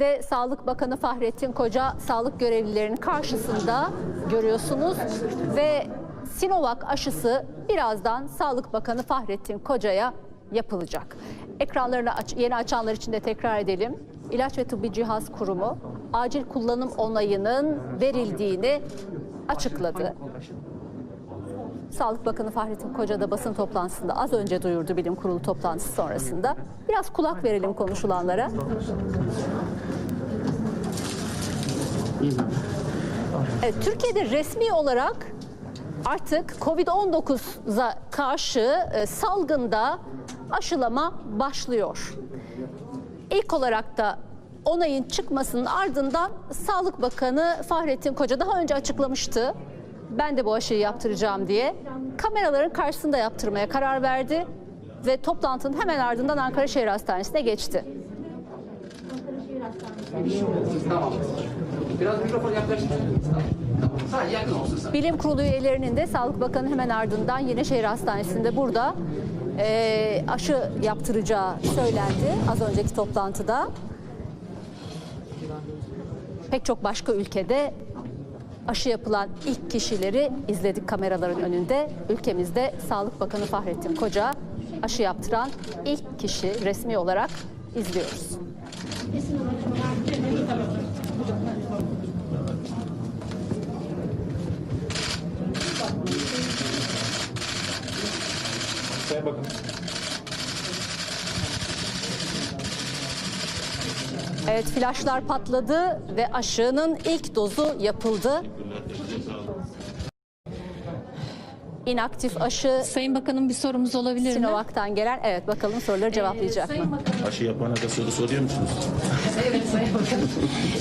de Sağlık Bakanı Fahrettin Koca sağlık görevlilerinin karşısında görüyorsunuz ve Sinovac aşısı birazdan Sağlık Bakanı Fahrettin Koca'ya yapılacak. Ekranlarını aç- yeni açanlar için de tekrar edelim. İlaç ve Tıbbi Cihaz Kurumu acil kullanım onayının verildiğini açıkladı. Sağlık Bakanı Fahrettin Koca da basın toplantısında az önce duyurdu bilim kurulu toplantısı sonrasında. Biraz kulak verelim konuşulanlara. Evet, Türkiye'de resmi olarak artık Covid-19'a karşı e, salgında aşılama başlıyor. İlk olarak da onayın çıkmasının ardından Sağlık Bakanı Fahrettin Koca daha önce açıklamıştı. Ben de bu aşıyı yaptıracağım diye. Kameraların karşısında yaptırmaya karar verdi ve toplantının hemen ardından Ankara Şehir Hastanesi'ne geçti. Biraz mikrofon. Sadece yakın olsun sana. Bilim Kurulu üyelerinin de Sağlık Bakanı hemen ardından Yenişehir Hastanesi'nde burada eee, aşı yaptıracağı söylendi az önceki toplantıda. Pek çok başka ülkede aşı yapılan ilk kişileri izledik kameraların önünde. Ülkemizde Sağlık Bakanı Fahrettin Koca aşı yaptıran ilk kişi resmi olarak izliyoruz. Evet flaşlar patladı ve aşının ilk dozu yapıldı. İnaktif aşı Sayın Bakanım bir sorumuz olabilir mi? Sinovac'tan gelen evet bakalım soruları cevaplayacak mı? Aşı yapana da soru soruyor musunuz? Evet Sayın Bakanım.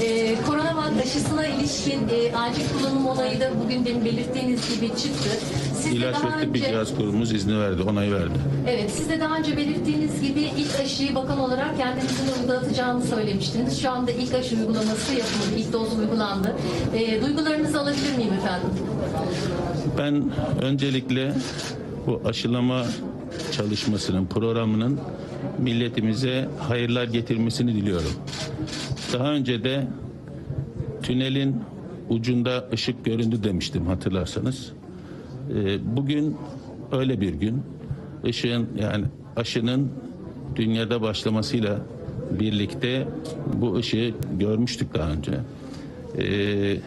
Ee, koronavak aşısına ilişkin e, acil kullanım olayı da bugün benim belirttiğiniz gibi çıktı. Siz de İlaç daha ve Tıbbi önce, Cihaz Kurumumuz izni verdi, onay verdi. evet, siz de daha önce belirttiğiniz gibi ilk aşıyı bakan olarak kendinizin uygulatacağını söylemiştiniz. Şu anda ilk aşı uygulaması yapıldı, ilk doz uygulandı. Ee, duygularınızı alabilir miyim efendim? Ben öncelikle bu aşılama çalışmasının, programının milletimize hayırlar getirmesini diliyorum. Daha önce de tünelin ucunda ışık göründü demiştim hatırlarsanız. Ee, Bugün öyle bir gün. Işığın yani aşının dünyada başlamasıyla birlikte bu ışığı görmüştük daha önce. Ee,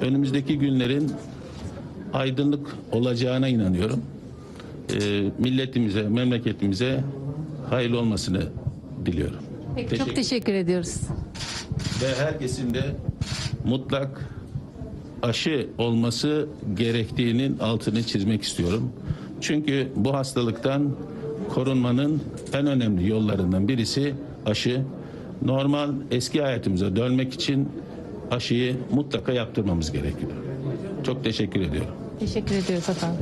önümüzdeki günlerin aydınlık olacağına inanıyorum. Ee, milletimize, memleketimize hayırlı olmasını diliyorum. Peki, çok teşekkür ediyoruz. Ve herkesin de mutlak aşı olması gerektiğinin altını çizmek istiyorum. Çünkü bu hastalıktan korunmanın en önemli yollarından birisi aşı. Normal eski hayatımıza dönmek için aşıyı mutlaka yaptırmamız gerekiyor. Çok teşekkür ediyorum. Teşekkür ediyoruz efendim.